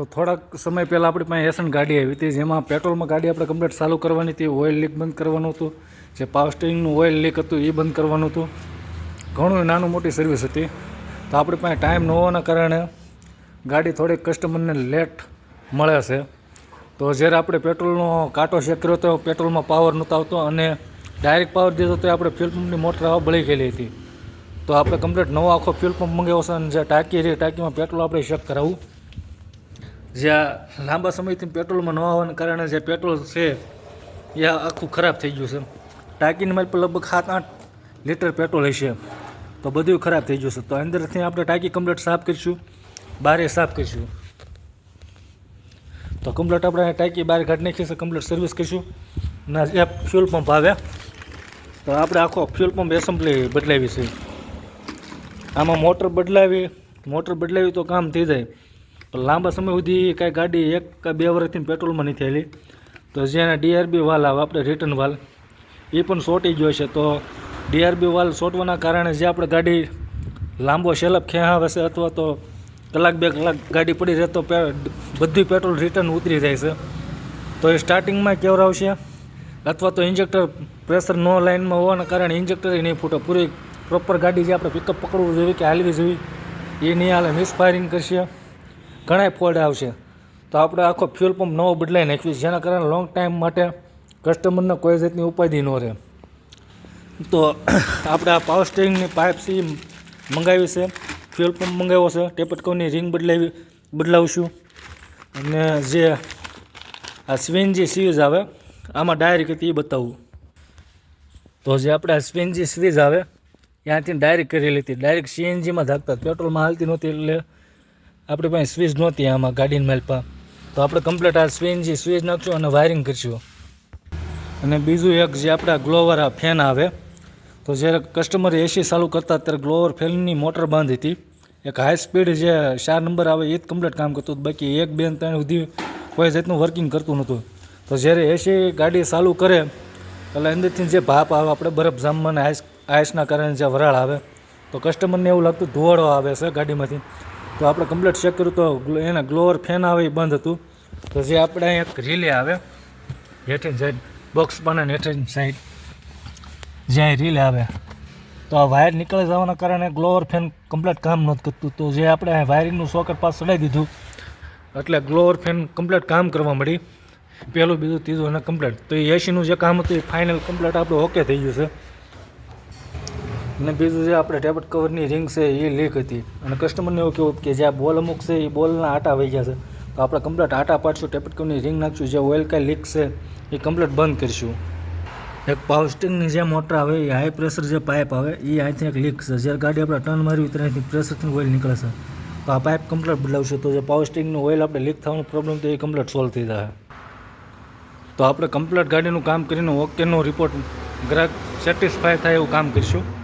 તો થોડાક સમય પહેલાં આપણી પાસે એસન ગાડી આવી હતી, જેમાં પેટ્રોલમાં ગાડી આપણે કમ્પ્લેટ ચાલુ કરવાની હતી ઓઇલ લીક બંધ કરવાનું હતું, જે પાવર સ્ટેરિંગનું ઓઇલ લીક હતું એ બંધ કરવાનું હતું. ઘણું નાનું મોટી સર્વિસ હતી. તો આપણી પાસે ટાઈમ ન હોવાના કારણે ગાડી થોડીક કસ્ટમરને લેટ મળે છે. તો જ્યારે આપણે પેટ્રોલનો કાંટો ચેક કર્યો તો પેટ્રોલમાં પાવર નહોતો આવતો અને ડાયરેક્ટ પાવર દીધો તો આપણે ફ્યુલ પંપની મોટર આવા બળી ગયેલી હતી. તો આપણે કમ્પ્લેટ નવો આખો ફ્યુલ પંપ મંગાવ્યો છે અને જે ટાંકી રહી ટાંકીમાં પેટ્રોલ આપણે ચેક કરાવવું જ્યાં લાંબા સમયથી પેટ્રોલમાં ન આવવાના કારણે જે પેટ્રોલ છે, એ આખું ખરાબ થઈ ગયું છે. ટાંકીની મારી પર લગભગ સાત, આઠ લીટર પેટ્રોલ હશે. તો બધું ખરાબ થઈ ગયું છે. તો અંદરથી આપણે ટાંકી કમ્પ્લેટ સાફ કરીશું, બારે સાફ કરીશું. તો કમ્પ્લેટ આપણે ટાંકી બહાર કાઢી નાખી છે, કમ્પ્લેટ સર્વિસ કરીશું. ના જે ફ્યુલ પંપ આવે. તો આપણે આખો ફ્યુલ પંપ એસેમ્બલી બદલાવી છે. આમાં મોટર બદલાવી મોટર બદલાવી તો કામ થઈ જાય. પણ લાંબા સમય સુધી કાંઈ ગાડી એક કે બે વર્ષથી પેટ્રોલમાં નહીં થયેલી તો જેના ડીઆરબી વાલ આવે આપણે રિટર્ન વાલ, એ પણ સોટી ગયો છે. તો ડીઆરબી વાલ સોટવાના કારણે જે આપણે ગાડી લાંબો શેલપ ખેંચાવે છે અથવા તો કલાક બે કલાક ગાડી પડી રહે તો બધી પેટ્રોલ રિટર્ન ઉતરી જાય છે. તો એ સ્ટાર્ટિંગમાં કેવરાવશે અથવા તો ઇન્જેક્ટર પ્રેશર નો લાઇનમાં હોવાના કારણે ઇન્જેક્ટર નહીં ફૂટે. પૂરી પ્રોપર ગાડી જે આપણે પિકઅપ પકડવું જોઈએ કે હાલવી જોઈએ, એ નહીં હાલે મિસફાયરિંગ કરશે. ઘણાય ફોલ્ટ આવશે. તો આપણે આખો ફ્યુલ પંપ નવો બદલાઈ નાખ્યું છે, જેના કારણે લોંગ ટાઈમ માટે કસ્ટમરને કોઈ રીતની ઉપાધિ ન રહે. તો આપણે આ પાવર સ્ટેરિંગની પાઇપ સી મંગાવી છે ફ્યુલ પંપ મંગાવ્યો છે ટેપટકોની રિંગ બદલાવી, બદલાવશું. અને જે આ સ્વીનજી સિરીઝ આવે, આમાં ડાયરેક્ટ એ બતાવવું તો જે આપણે આ સ્વિનજી સિરીઝ આવે, ત્યાંથી ડાયરેક્ટ કરેલી હતી. ડાયરેક્ટ સીએનજીમાં ધાકતા પેટ્રોલમાં હાલતી નહોતી એટલે આપણી પાસે સ્વિચ નહોતી આમાં ગાડીની માલપા તો આપણે કમ્પ્લીટ આ સ્વેન્જી સ્વિચ નાખશું અને વાયરિંગ કરીશું. અને બીજું એક જે આપણા ગ્લોવર ફેન આવે, તો જ્યારે કસ્ટમર એસી ચાલુ કરતા ત્યારે ગ્લોવર ફેનની મોટર બંધ હતી. એક હાઈ સ્પીડ જે ચાર નંબર આવે એ જ કમ્પ્લીટ કામ કરતું હતું. બાકી એક, બે ને ત્રણ સુધી કોઈ જાતનું વર્કિંગ કરતું નહોતું. તો જ્યારે એસી ગાડી ચાલુ કરે, એટલે અંદરથી જે ભાપ આવે, આપણે બરફ જામવાના આઈસ આઈસના કારણે જે વરાળ આવે, તો કસ્ટમરને એવું લાગતું ધુવાડો આવે છે ગાડીમાંથી. તો આપણે કમ્પ્લીટ ચેક કર્યું તો એના ગ્લોવર ફેન આવે એ બંધ હતું. તો જે આપણે એક રિલે આવે, હેઠળ સાઈડ બોક્સ પણ હેઠળ સાઈડ જ્યાં રિલે આવે, તો આ વાયર નીકળી જવાના કારણે ગ્લોવર ફેન કમ્પ્લીટ કામ નથી કરતું. તો જે આપણે વાયરિંગનું સોકેટ પાસ ચડાવી દીધું, એટલે ગ્લોવર ફેન કમ્પ્લીટ કામ કરવા મળી. પહેલું બીજું, ત્રીજું અને કમ્પ્લીટ તો એ એસીનું જે કામ હતું એ ફાઇનલ કમ્પ્લીટ આપણું ઓકે થઈ ગયું છે. અને બીજું જે આપણે ટેબટ કવરની રિંગ છે એ લીક હતી. અને કસ્ટમરને એવું કેવું કે જે આ બોલ અમુક છે એ બોલના આટા વહી ગયા છે. તો આપણે કમ્પ્લેટ આટા પાડશું ટેબલ કવરની રિંગ નાખશું, જે ઓઇલ કાંઈ લીક છે, એ કમ્પ્લેટ બંધ કરીશું. એક પાવસ્ટિંગની જે મોટર આવે, એ હાઈ પ્રેશર જે પાઇપ આવે, એ અહીંથી એક લીક છે. જ્યારે ગાડી આપણે ટર્ન મારવી ત્યારે અહીંથી પ્રેશરથી ઓઇલ નીકળે છે. તો આ પાઇપ કમ્પ્લેટ બદલાવશે. તો જે પાવસ્ટિંગનું ઓઇલ આપણે લીક થવાનો પ્રોબ્લેમ તો એ કમ્પ્લેટ સોલ્વ થઈ જાય. તો આપણે કમ્પ્લેટ ગાડીનું કામ કરીને ઓકેનો રિપોર્ટ ગ્રાહક સેટિસ્ફાય થાય એવું કામ કરીશું.